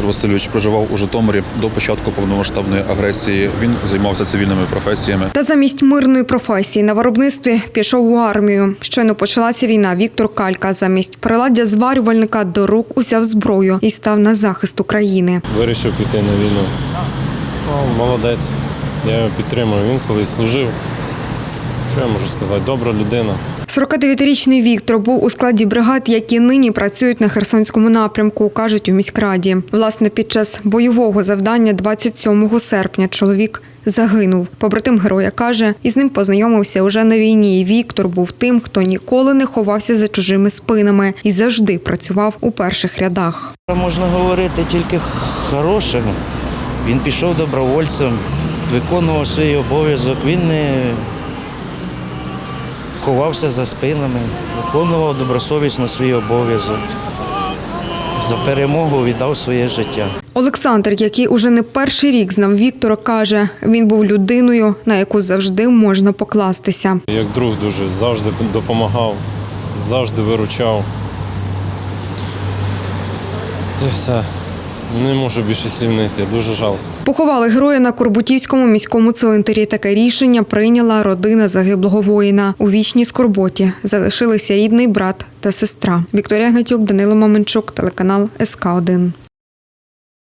Віктор Васильович проживав у Житомирі до початку повномасштабної агресії. Він займався цивільними професіями. Та замість мирної професії на виробництві пішов у армію. Щойно почалася війна. Віктор Калька замість приладдя зварювальника до рук узяв зброю і став на захист України. Вирішив піти на війну. Ну, молодець. Я його підтримую. Він колись служив. Що я можу сказати? Добра людина. 49-річний Віктор був у складі бригад, які нині працюють на Херсонському напрямку, кажуть у міськраді. Власне, під час бойового завдання 27 серпня чоловік загинув. Побратим героя каже, із ним познайомився уже на війні. Віктор був тим, хто ніколи не ховався за чужими спинами і завжди працював у перших рядах. Можна говорити тільки хорошим. Він пішов добровольцем, виконував свій обов'язок. Він не ховався за спинами, виконував добросовісно свій обов'язок. За перемогу віддав своє життя. Олександр, який уже не перший рік знав Віктора, каже, він був людиною, на яку завжди можна покластися. Як друг дуже завжди допомагав, завжди виручав. Та й все. Не можу більше слів. Дуже жалко. Поховали героя на Корбутівському міському цвинтарі. Таке рішення прийняла родина загиблого воїна. У вічній скорботі залишилися рідний брат та сестра. Вікторія Гнатюк, Данило Маменчук, телеканал СК 1